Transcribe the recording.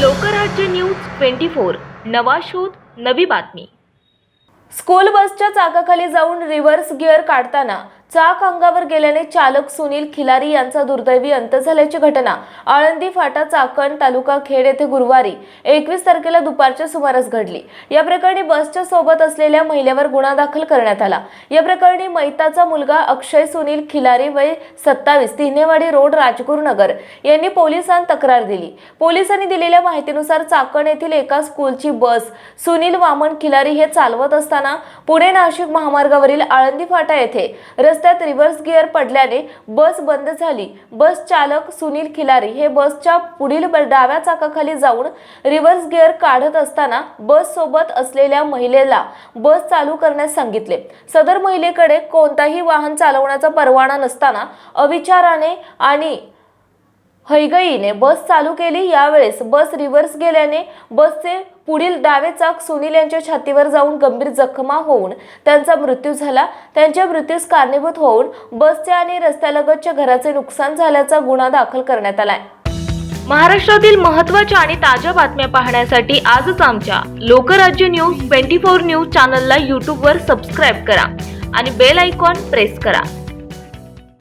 Lokrajya news twenty four. नवा शोध नवी बातमी. स्कूल बसच्या चाकाखाली जाऊन रिव्हर्स गिअर काढताना चाक अंगावर गेल्याने चालक सुनील खिलारी यांचा दुर्दैवी अंत झाल्याची घटना. आळंदी फाटा चाकण तालुका खेड येथे गुरुवारी एकवीस तारखेला दुपारच्या सुमारास घडली. या प्रकरणी बसच्या सोबत असलेल्या महिलेवर गुन्हा दाखल करण्यात आला. या प्रकरणी मैताचा मुलगा अक्षय सुनील खिलारी वय सत्तावीस तिन्हेवाडी रोड राजगुरुनगर यांनी पोलिसांत तक्रार दिली. पोलिसांनी दिलेल्या माहितीनुसार चाकण येथील एका स्कूलची बस सुनील वामन खिलारी हे चालवत असताना पुणे नाशिक महामार्गावरील आळंदी फाटा येथे रस्त्यात रिव्हर्स गिअर पडल्याने बस बंद झाली. बस चालक सुनील खिलारी हे बसच्या पुढील डाव्या चाकाखाली जाऊन रिव्हर्स गिअर काढत असताना बस सोबत असलेल्या महिलेला बस चालू करण्यास सांगितले. सदर महिलेकडे कोणताही वाहन चालवण्याचा परवाना नसताना अविचाराने आणि हैगईने बस चालू केली. यावेळेस बस रिव्हर्स गेल्याने बसचे पुढील डावे चाक सुनील यांच्या छातीवर जाऊन गंभीर जखमा होऊन त्यांचा मृत्यू झाला. त्यांच्या मृत्यूस कारणीभूत होऊन बसचे आणि रस्त्यालगतच्या घराचे नुकसान झाल्याचा गुन्हा दाखल करण्यात आलाय. महाराष्ट्रातील महत्त्वाच्या आणि ताज्या बातम्या पाहण्यासाठी आजच आमच्या Lokrajya news twenty four news चॅनलला यूट्यूबवर सबस्क्राईब करा आणि बेल आयकॉन प्रेस करा.